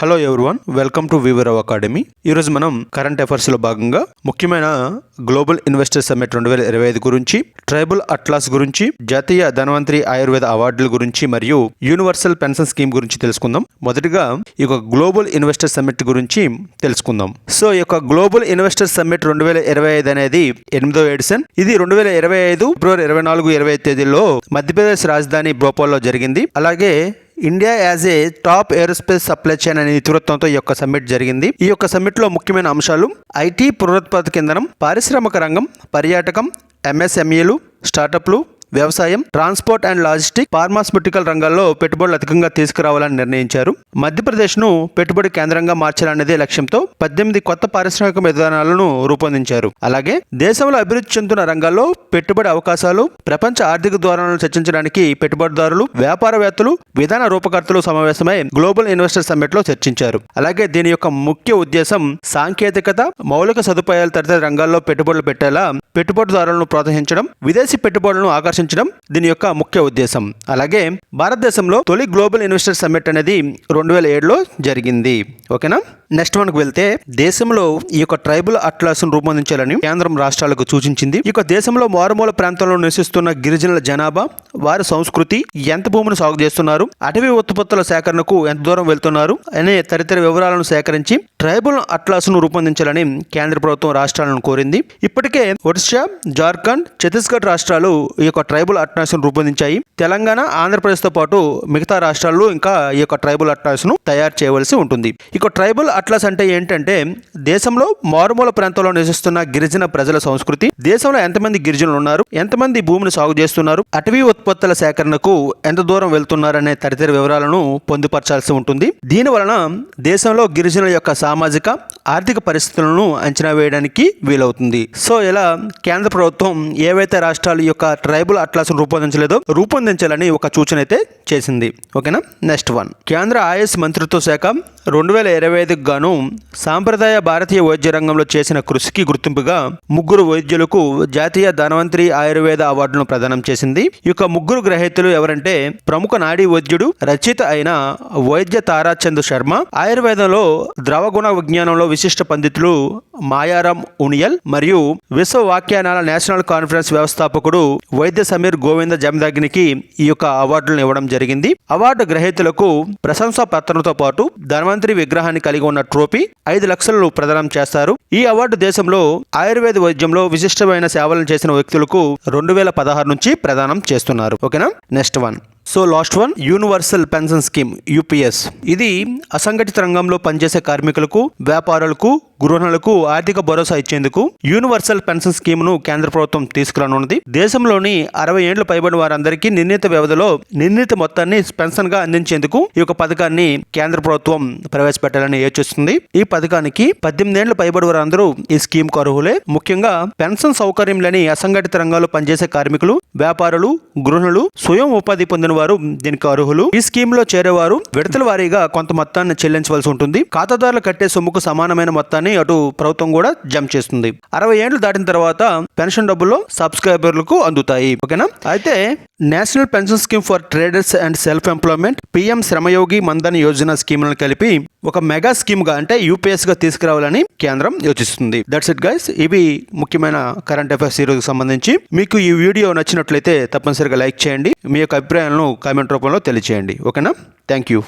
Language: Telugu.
హలో ఎవ్రీవన్ వెల్కమ్ టు వివరవ్ అకాడమీ ఈరోజు మనం కరెంట్ అఫైర్స్లో భాగంగా ముఖ్యమైన గ్లోబల్ ఇన్వెస్టర్ సమ్మిట్ రెండు వేల ఇరవై ఐదు గురించి ట్రైబల్ అట్లాస్ గురించి జాతీయ ధనవంతరి ఆయుర్వేద అవార్డుల గురించి మరియు యూనివర్సల్ పెన్షన్ స్కీమ్ గురించి తెలుసుకుందాం. మొదటిగా ఈ యొక్క గ్లోబల్ ఇన్వెస్టర్ సమ్మిట్ గురించి తెలుసుకుందాం. సో ఈ యొక్క గ్లోబల్ ఇన్వెస్టర్ సమ్మిట్ రెండు వేల ఇరవై ఐదు అనేది ఎనిమిదో ఎడిషన్. ఇది రెండు వేల ఇరవై ఐదు ఫిబ్రవరి ఇరవై నాలుగు ఇరవై తేదీలో మధ్యప్రదేశ్ రాజధాని భోపాల్లో జరిగింది. అలాగే India as a top aerospace supply chain అనే ఇతివృత్తంతో ఈ యొక్క సమ్మిట్ జరిగింది. ఈ యొక్క సమ్మిట్లో ముఖ్యమైన అంశాలు ఐటీ పునరుత్పాదక కేంద్రం పారిశ్రామిక రంగం పర్యాటకం ఎంఎస్ఎంఈలు స్టార్టప్లు వ్యవసాయం ట్రాన్స్పోర్ట్ అండ్ లాజిస్టిక్ ఫార్మాస్యూటికల్ రంగాల్లో పెట్టుబడులు అధికంగా తీసుకురావాలని నిర్ణయించారు. మధ్యప్రదేశ్ను పెట్టుబడి కేంద్రంగా మార్చాలనేదే లక్ష్యంతో పద్దెనిమిది కొత్త పారిశ్రామిక విధానాలను రూపొందించారు. అలాగే దేశంలో అభివృద్ధి చెందుతున్న రంగాల్లో పెట్టుబడి అవకాశాలు ప్రపంచ ఆర్థిక ధోరణులను చర్చించడానికి పెట్టుబడిదారులు వ్యాపారవేత్తలు విధాన రూపకర్తలు సమావేశమై గ్లోబల్ ఇన్వెస్టర్ సమ్మిట్లో చర్చించారు. అలాగే దీని యొక్క ముఖ్య ఉద్దేశం సాంకేతికత మౌలిక సదుపాయాలు తదితర రంగాల్లో పెట్టుబడులు పెట్టేలా పెట్టుబడిదారులను ప్రోత్సహించడం విదేశీ పెట్టుబడులను ఆకర్షించడం దీని యొక్క ముఖ్య ఉద్దేశం. అలాగే భారతదేశంలో తొలి గ్లోబల్ ఇన్వెస్టర్ సమ్మిట్ అనేది రెండు వేల ఏడులో జరిగింది. ఓకేనా? నెక్స్ట్ మనకు వెళ్తే దేశంలో ఈ యొక్క ట్రైబల్ అట్లాస్ను రూపొందించాలని కేంద్రం రాష్ట్రాలకు సూచించింది. ఈ యొక్క దేశంలో మారుమూల ప్రాంతంలో నివసిస్తున్న గిరిజనుల జనాభా వారి సంస్కృతి ఎంత భూమిని సాగు చేస్తున్నారు అటవీ ఉత్పత్తుల సేకరణకు ఎంత దూరం వెళ్తున్నారు అనే తదితర వివరాలను సేకరించి ట్రైబల్ అట్లాస్ను రూపొందించాలని కేంద్ర ప్రభుత్వం రాష్ట్రాలను కోరింది. ఇప్పటికే ఒడిశా జార్ఖండ్ ఛత్తీస్గఢ్ రాష్ట్రాలు ఈ యొక్క ట్రైబల్ అట్లాస్ను రూపొందించాయి. తెలంగాణ ఆంధ్రప్రదేశ్తో పాటు మిగతా రాష్ట్రాల్లో ఇంకా ఈ యొక్క ట్రైబల్ అట్లాస్ను తయారు చేయవలసి ఉంటుంది. ఇక ట్రైబల్ అట్లాస్ అంటే ఏంటంటే దేశంలో మారుమూల ప్రాంతంలో నివసిస్తున్న గిరిజన ప్రజల సంస్కృతి. దేశంలో ఎంతమంది గిరిజనులు ఉన్నారు? ఎంతమంది భూమిని సాగు చేస్తున్నారు? అటవీ ఉత్పత్తుల సేకరణకు ఎంత దూరం వెళ్తున్నారనే తదితర వివరాలను పొందుపరచాల్సి ఉంటుంది. దీని వలన దేశంలో గిరిజనుల యొక్క సామాజిక ఆర్థిక పరిస్థితులను అంచనా వేయడానికి వీలవుతుంది. సో ఇలా కేంద్ర ప్రభుత్వం ఏవైతే రాష్ట్రాలు యొక్క ట్రైబల్ అట్లాస్ రూపొందించలేదో రూపొందించాలని ఒక సూచన అయితే చేసింది. ఓకేనా? Next one. కేంద్ర ఆయుష్ మంత్రిత్వ శాఖ రెండు వేల ఇరవై ఐదుకు గాను సాంప్రదాయ భారతీయ వైద్య రంగంలో చేసిన కృషికి గుర్తింపుగా ముగ్గురు వైద్యులకు జాతీయ ధనవంతరి ఆయుర్వేద అవార్డును ప్రదానం చేసింది. ఈ యొక్క ముగ్గురు గ్రహీతలు ఎవరంటే ప్రముఖ నాడీ వైద్యుడు రచయిత అయిన వైద్య తారాచంద్ శర్మ ఆయుర్వేదంలో ద్రవగుణ విజ్ఞానంలో విశిష్ట పండితులు మాయారాం ఉనియల్ మరియు విశ్వ వాక్యానాల నేషనల్ కాన్ఫరెన్స్ వ్యవస్థాపకుడు వైద్య సమీర్ గోవింద జమదగ్నికి ఈ యొక్క అవార్డులను ఇవ్వడం జరిగింది. అవార్డు గ్రహీతలకు ప్రశంసా పత్రంతో పాటు ధనవంతరి విగ్రహాన్ని కలిగి ఉన్న ట్రోఫీ ఐదు లక్షలు ప్రదానం చేస్తారు. ఈ అవార్డు దేశంలో ఆయుర్వేద వైద్యంలో విశిష్టమైన సేవలను చేసిన వ్యక్తులకు రెండు వేల పదహారు నుంచి ప్రదానం చేస్తున్నారు. ఓకేనా? Next one. So last one universal pension scheme UPS. ఇది అసంఘటిత రంగంలో పనిచేసే కార్మికులకు వ్యాపారులకు గృహాలకు ఆర్థిక భరోసా ఇచ్చేందుకు యూనివర్సల్ పెన్షన్ స్కీమ్ను కేంద్ర ప్రభుత్వం తీసుకురానున్నది. దేశంలోని అరవై ఏళ్ళు పైబడిన వారందరికీ నిర్ణీత వ్యవధిలో నిర్ణీత మొత్తాన్ని పెన్షన్గా అందించేందుకు ఈ యొక్క పథకాన్ని కేంద్ర ప్రభుత్వం ప్రవేశపెట్టాలని యోచిస్తుంది. ఈ పథకానికి పద్దెనిమిది ఏళ్ళు పైబడి వారందరూ ఈ స్కీమ్కు అర్హులే. ముఖ్యంగా పెన్షన్ సౌకర్యం లేని అసంఘటిత రంగాల్లో పనిచేసే కార్మికులు వ్యాపారులు గృహిణులు స్వయం ఉపాధి పొందిన వారు దీనికి అర్హులు. ఈ స్కీమ్లో చేరేవారు విడతల వారీగా కొంత మొత్తాన్ని చెల్లించవలసి ఉంటుంది. ఖాతాదారులు కట్టే సొమ్ముకు సమానమైన మొత్తాన్ని అటు ప్రభుత్వం కూడా జమ చేస్తుంది. అరవై ఏళ్ళు దాటిన తర్వాత పెన్షన్ డబ్బులు సబ్స్క్రైబర్లకు అందుతాయి. ఓకేనా? అయితే national pension scheme for traders and self employment PM Shramyogi Maandhan Yojana స్కీమ్లను కలిపి ఒక మెగా స్కీమ్గా అంటే యూపీఎస్గా తీసుకురావాలని కేంద్రం యోచిస్తుంది. దట్స్ ఇట్ గైస్ ఇవి ముఖ్యమైన కరెంట్ అఫైర్స్ ఈరోజు సంబంధించి. మీకు ఈ వీడియో నచ్చినట్లయితే తప్పనిసరిగా లైక్ చేయండి. మీ యొక్క అభిప్రాయాలను కామెంట్ రూపంలో తెలియచేయండి. ఓకేనా? Thank you